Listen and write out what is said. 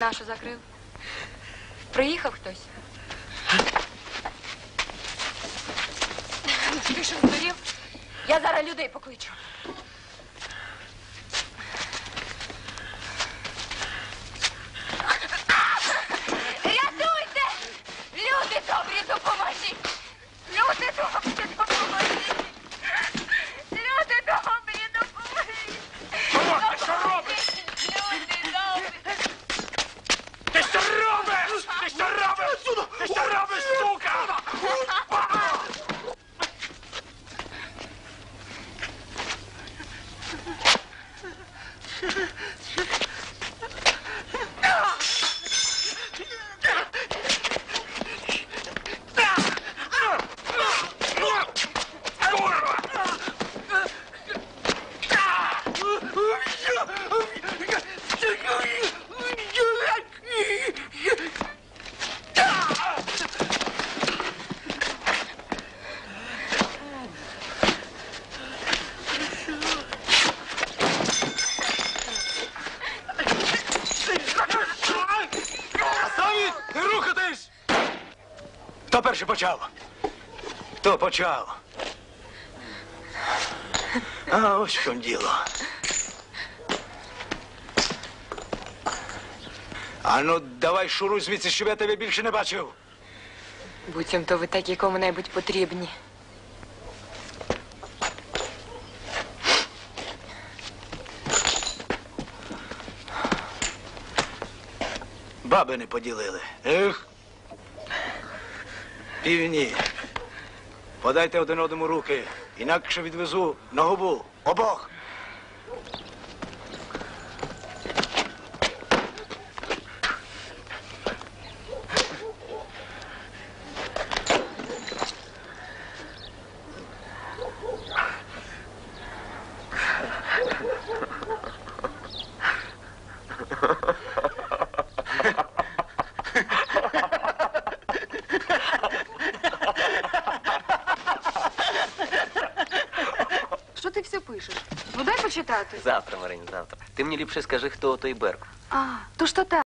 Нашу закрив. Приїхав хтось. Ти що? Я зараз людей покличу. Рятуйте! Люди добрі, допоможіть! Люди добрі, допоможіть! Люди добрі, допоможіть! Що ти що робиш? Люди добрі! Ти що робиш? Ти що робиш? Ти що робиш, Хто перший почав? Хто почав? А ось в чому діло. А ну, давай шуруй звідси, щоб я тебе більше не бачив. Буцімто ви такі кому-небудь потрібні. Баби не поділили. Ех. Півні. Подайте один одному руки, інакше відвезу на губу. Обох. Що ти все пишеш? Ну. Завтра, Марині, завтра. Ти мені ліпше скажи, хто той Беркут. А, то ж то так.